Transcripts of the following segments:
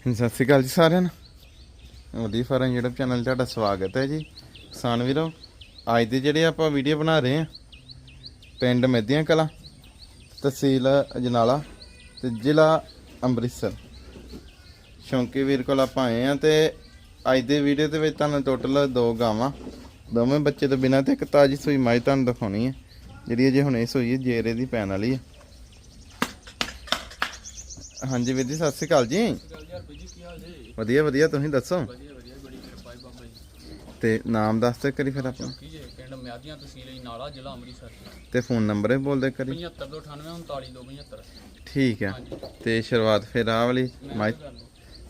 ਸਤਿ ਸ਼੍ਰੀ ਅਕਾਲ ਜੀ ਸਾਰਿਆਂ ਨੂੰ। ਉਹਦੀ ਫਾਰਮ YouTube ਚੈਨਲ ਤੁਹਾਡਾ ਸਵਾਗਤ ਹੈ ਜੀ। ਕਿਸਾਨ ਵੀਰੋ, ਅੱਜ ਦੇ ਜਿਹੜੇ ਆਪਾਂ ਵੀਡੀਓ ਬਣਾ ਰਹੇ ਹਾਂ, ਪਿੰਡ ਮਹਿਦੀਆਂ ਕਲਾ, ਤਹਿਸੀਲ ਅਜਨਾਲਾ ਤੇ ਜ਼ਿਲ੍ਹਾ ਅੰਮ੍ਰਿਤਸਰ। ਸ਼ੌਂਕੀ ਵੀਰ ਕੋਲ ਆਪਾਂ ਆਏ ਆ ਤੇ ਅੱਜ ਦੀ ਵੀਡੀਓ ਦੇ ਵਿੱਚ ਤੁਹਾਨੂੰ ਟੋਟਲ ਦੋ ਗਾਵਾਂ। ਦੋਵੇਂ ਬੱਚੇ ਤੋਂ ਬਿਨਾਂ ਤੇ ਇੱਕ ਤਾਜੀ ਸੂਈ ਮਾਈ ਤੁਹਾਨੂੰ ਦਿਖਾਉਣੀ ਹੈ। ਜਿਹੜੀ ਅਜੇ ਹੁਣੇ ਸੂਈ ਹੈ, ਜੇਰੇ ਦੀ ਪੈਣ ਵਾਲੀ ਹੈ। ਹਾਂਜੀ ਵੀਰ ਜੀ ਸਤਿ ਸ਼੍ਰੀ ਅਕਾਲ ਜੀ। ਵਧੀਆ ਵਧੀਆ ਤੁਸੀਂ ਦੱਸੋ? ਤੇ ਨਾਮ ਦੱਸ ਤੇ ਕਰੀ ਫਿਰ ਆਪਣਾ। ਕੀ ਜੇ ਪਿੰਡ ਮਿਆਦੀਆਂ ਤਹਿਸੀਲ ਨਾਲਾ ਜ਼ਿਲ੍ਹਾ ਅੰਮ੍ਰਿਤਸਰ। ਤੇ ਫੋਨ ਨੰਬਰ ਵੀ ਬੋਲ ਦੇ ਕਰੀ 7598 39275 ਠੀਕ ਆ ਤੇ ਸ਼ੁਰੂਆਤ ਫਿਰ ਆਹ ਵਾਲੀ।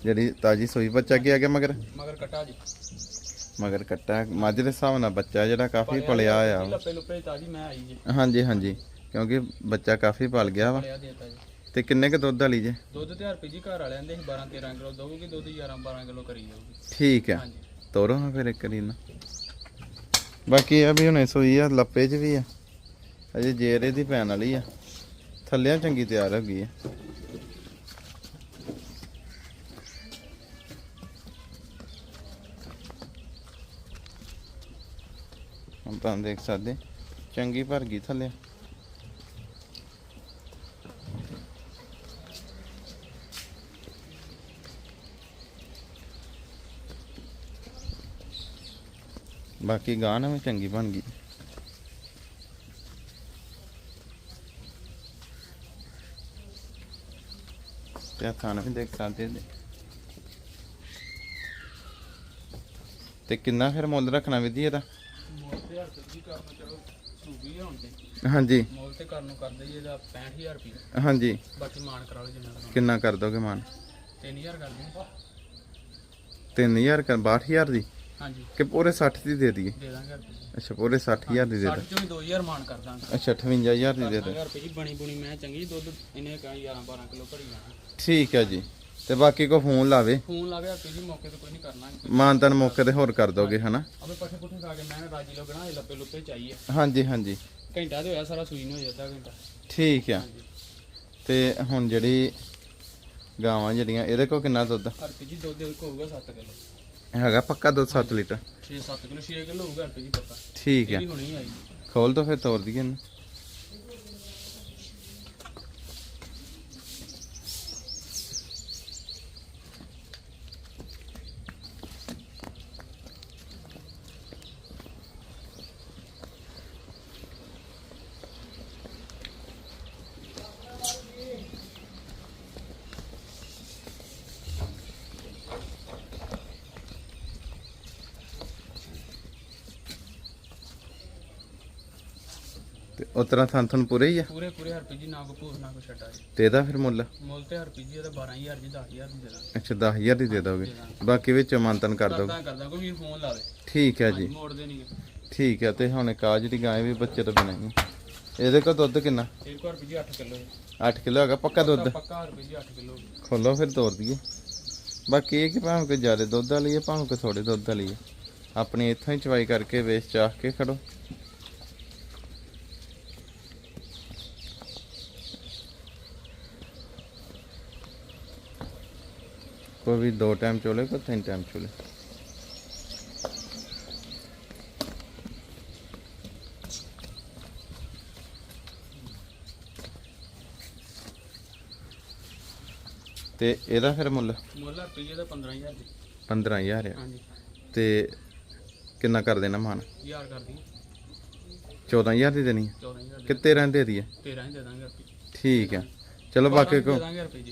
ਜਿਹੜੀ ਤਾਜੀ ਸੂਈ ਬੱਚਾ ਕੀ ਆ ਗਿਆ ਮਗਰ? ਮਗਰ ਕਟਾ ਜੀ। ਮਗਰ ਕੱਟਾ। ਮੱਝ ਦੇ ਹਿਸਾਬ ਨਾਲ ਬੱਚਾ ਜਿਹੜਾ ਕਾਫੀ ਪਲਿਆ ਆ ਲੱਪੇ ਲੁੱਪੇ ਤਾਜੀ ਮੈਂ ਆਈ ਜੀ। ਹਾਂਜੀ ਹਾਂਜੀ। ਕਿਉਂਕਿ ਬੱਚਾ ਕਾਫੀ ਪਲ ਗਿਆ ਵਾ। ਤੇ ਕਿੰਨੇ ਕ ਦੁੱਧ ਵਾਲੀ ਜੇ? ਦੁੱਧ ਤੇ ਹਰਪੀ ਜੀ ਘਰ ਵਾਲਿਆਂ ਦੇ 12 13 ਕਿਲੋ ਦਊਗੀ ਦੁੱਧ 11 12 ਕਿਲੋ ਕਰੀ ਜਾਊਗੀ। ਠੀਕ ਆ ਹਾਂਜੀ। ਤੋਰੋ ਹਾਂ ਫਿਰ ਇੱਕ ਵਾਰੀ ਨਾ। ਬਾਕੀ ਇਹ ਆ ਵੀ ਹੁਣੇ ਸੂਈ ਆ ਲੱਪੇ 'ਚ ਵੀ ਆ। ਅਜੇ ਜੇਰੇ ਦੀ ਪੈਣ ਵਾਲੀ ਆ। ਥੱਲਿਆਂ ਚੰਗੀ ਤਿਆਰ ਹੋ ਗਈ ਆ। ਹੁਣ ਤਾਂ ਦੇਖ ਸਕਦੇ। ਚੰਗੀ ਭਰ ਗਈ ਥੱਲੇ। ਬਾਕੀ ਗਾਂ ਵੀ ਚੰਗੀ ਬਣ ਗਈ। ਤੇ ਨਾਲ ਵੀ ਦੇਖ ਸਕਦੇ ਨੇ। ਤੇ ਕਿੰਨਾ ਫਿਰ ਮੁੱਲ ਰੱਖਣਾ ਵਿਧੀ ਇਹਦਾ? ਮੋਲ ਤੇ ਕਰਨ ਚਲੋ ਆ ਹਾਂਜੀ। ਮੋਲ ਤੇ ਕਰਨ ਨੂੰ ਕਰਦੇ ਜੀ ਇਹਦਾ 65000 ਰੁਪਏ ਹਾਂਜੀ। ਬਾਕੀ ਮਾਨ ਕਰਾ ਲਓ ਜਿੰਨਾ ਕਰਾਉਣਾ। ਕਿੰਨਾ ਕਰ ਦੋਗੇ ਮਾਨ? 3000 ਕਰ ਦਿਓ। 3000 ਕਰ 62000 ਦੀ? ਹਾਂਜੀ। ਕਿ ਪੂਰੇ 60 ਦੀ ਦੇ ਦਈਏ? ਦੇ ਦਾਂਗੇ ਅੱਛਾ ਪੂਰੇ 60000 ਦੀ ਦੇ 60 ਚੋਂ ਹੀ 2000 ਮਾਨ ਕਰ ਦਾਂਗੇ। ਅੱਛਾ 58000 ਦੀ ਦੇ ਦੇ 10000 ਰੁਪਏ ਦੀ ਬਣੀ ਬੁਣੀ ਮੈਂ ਚੰਗੀ ਦੁੱਧ ਇਹਨੇ ਕਾ 11 12 ਕਿਲੋ ਭਰੀ ਜਾਣਾ ਠੀਕ ਹੈ ਜੀ। ਤੇ ਬਾਕੀ ਕੋ ਫੋਨ ਲਾਵੇ? ਫੋਨ ਲਾਵੇ ਆਪੇ ਜੀ ਮੌਕੇ ਤੇ ਕੋਈ ਨਹੀਂ ਕਰਨਾ। ਮਾਨਤਨ ਮੌਕੇ ਤੇ ਹੋਰ ਕਰ ਦੋਗੇ ਹਨਾ? ਅਬੇ ਪੱਠੇ ਪੁੱਠੇ ਖਾ ਕੇ ਮੈਂ ਰਾਜੀ ਲੋਗਣਾ ਇਹ ਲੱਪੇ ਲੁੱਪੇ ਚਾਹੀਏ। ਹਾਂਜੀ ਹਾਂਜੀ। ਘੰਟਾ ਤੇ ਹੋਇਆ ਸਾਰਾ ਸੂਈ ਨੂੰ ਹੋ ਜਾਂਦਾ ਘੰਟਾ। ਠੀਕ ਆ। ਤੇ ਹੁਣ ਜਿਹੜੀ ਗਾਵਾਂ ਜਿਹੜੀਆਂ ਇਹਦੇ ਕੋ ਕਿੰਨਾ ਦੁੱਧ? ਹਰਪੀ ਜੀ ਦੁੱਧ ਦੇ ਹੋਊਗਾ 7 ਕਿਲੋ। ਹੈਗਾ ਪੱਕਾ ਦੁੱਧ 7 ਲੀਟਰ। 6 7 ਕਿਲੋ 6 ਕਿਲੋ ਹੋਊਗਾ ਹਰਪੀ ਜੀ ਪੱਕਾ। ਠੀਕ ਹੁਣੀ ਆਈ ਖੋਲ ਦੋ ਫਿਰ ਤੋਰ ਦਈਏ ਇਹਨੂੰ। ਤੇ ਉਤਰਾ ਥਾਂ ਥਣ ਪੂਰੇ ਹੀ ਆ? ਪੂਰੇ ਪੂਰੇ ਹਰਪੀ ਜੀ ਨਾ ਕੋ ਭੂਸ ਨਾ ਕੋ ਛੱਡਾ ਜੀ। ਤੇ ਇਹਦਾ ਫਿਰ ਮੁੱਲ? ਮੁੱਲ ਤੇ ਹਰਪੀ ਜੀ ਇਹਦਾ 12000 ਜੀ 10000 ਦੀ ਦੇ ਦਾਂਗੇ ਅੱਛਾ 10000 ਦੀ ਦੇ ਦੋਗੇ। ਬਾਕੀ ਵਿੱਚ ਮਾਨਤਨ ਕਰ ਦੋਗੇ। ਕਰਦਾ ਕਰਦਾ ਕੋਈ ਵੀਰ ਫੋਨ ਲਾਵੇ ਠੀਕ ਹੈ ਜੀ। ਮੋੜਦੇ ਨਹੀਂ ਠੀਕ ਹੈ ਤੇ ਹੁਣ ਆ ਜਿਹੜੀ ਗਾਂ ਵੀ ਬੱਚੇ ਤੋਂ ਹੀ ਇਹਦੇ ਕੋ ਦੁੱਧ ਕਿੰਨਾ? ਇਹ ਕੋ ਹਰਪੀ ਜੀ 8 ਕਿਲੋ 8 ਕਿਲੋ ਹੈਗਾ ਪੱਕਾ ਦੁੱਧ? ਪੱਕਾ ਹਰਪੀ ਜੀ 8 ਕਿਲੋ ਖੋਲੋ ਫਿਰ ਤੋਰ ਦਈਏ। ਬਾਕੀ ਇਹ ਕਿ ਭਾਵੇਂ ਕੋਈ ਜ਼ਿਆਦਾ ਦੁੱਧ ਵਾਲੀ ਹੈ ਭਾਵੇਂ ਕੋਈ ਥੋੜੇ ਦੁੱਧ ਵਾਲੀ ਹੈ। ਆਪਣੀ ਇੱਥੋਂ ਹੀ ਚਵਾਈ ਕਰਕੇ ਵੇਚ ਚਾਹ ਕੇ ਖੜੋ। ਕੋਈ ਵੀ ਦੋ ਟਾਈਮ ਚੋਲੇ ਕੋਈ ਤਿੰਨ ਟਾਈਮ ਚੋਲੇ। ਤੇ ਇਹਦਾ ਫਿਰ ਮੁੱਲ? ਮੁੱਲ ਜੀ ਇਹਦਾ 15000 ਦੀ 15000 ਆ। ਹਾਂਜੀ। ਤੇ ਕਿੰਨਾ ਕਰ ਦੇਣਾ ਮਾਨ? ਹਜ਼ਾਰ ਕਰ ਦੀ 14000 ਦੀ ਦੇਣੀ ਹੈ 14000 ਕਿ 13 ਦੇ ਦਈਏ? 13 ਹੀ ਦੇ ਦਾਂਗੇ ਹਰਪੀ ਠੀਕ ਆ। ਚਲੋ ਬਾਕੀ ਕੋ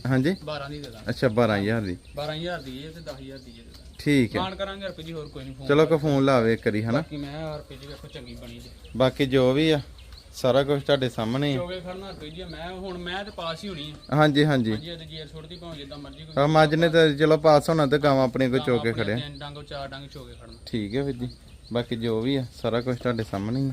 ਹਾਂਜੀ? 12 ਦੀ ਦੇ ਦਾਂਗੇ। ਅੱਛਾ 12000 ਦੀ। 12000 ਦੀ ਇਹ ਤੇ 10000 ਦੀ ਇਹ ਠੀਕ ਹੈ। ਮਾਨ ਕਰਾਂਗੇ ਹਰਪੀ ਜੀ ਹੋਰ ਕੋਈ ਨਹੀਂ ਫੋਨ ਚਲੋ ਕੋ ਫੋਨ ਲਾਵੇ ਇੱਕ ਵਾਰੀ ਹਨਾ? ਬਾਕੀ ਮੈਂ ਹਰਪੀ ਜੀ ਵੇਖੋ ਚੰਗੀ ਬਣੀ ਜੀ। ਬਾਕੀ ਜੋ ਵੀ ਆ ਸਾਰਾ ਕੁਝ ਤੁਹਾਡੇ ਸਾਹਮਣੇ ਹੀ ਆ। ਚੋਗੇ ਖੜਨਾ ਹਰਪੀ ਜੀ ਮੈਂ ਹੁਣ ਮੈਂ ਤੇ ਪਾਸ ਹੀ ਹੋਣੀ ਹੈ ਹਾਂਜੀ ਹਾਂਜੀ। ਹਾਂਜੀ ਇਹਦੇ ਜੇਰ ਛੋੜਦੀ ਭਾਵੇਂ ਜਿੱਦਾਂ ਮਰਜ਼ੀ ਕੋਈ ਆ ਮੱਝ ਨੇ ਤਾਂ ਚਲੋ ਪਾਸ ਹੋਣਾ ਤੇ ਗਾਵਾਂ ਆਪਣੇ ਕੋ ਚੋ ਕੇ ਆਪਣੇ ਖੜਿਆ। ਤਿੰਨ ਡੰਗ ਚਾਰ ਡੰਗ ਚੋਗੇ ਖੜਨਾ। ਠੀਕ ਹੈ ਵੀਰ ਜੀ। ਬਾਕੀ ਜੋ ਵੀ ਆ ਸਾਰਾ ਕੁਝ ਤੁਹਾਡੇ ਸਾਹਮਣੇ ਹੀ ਆ।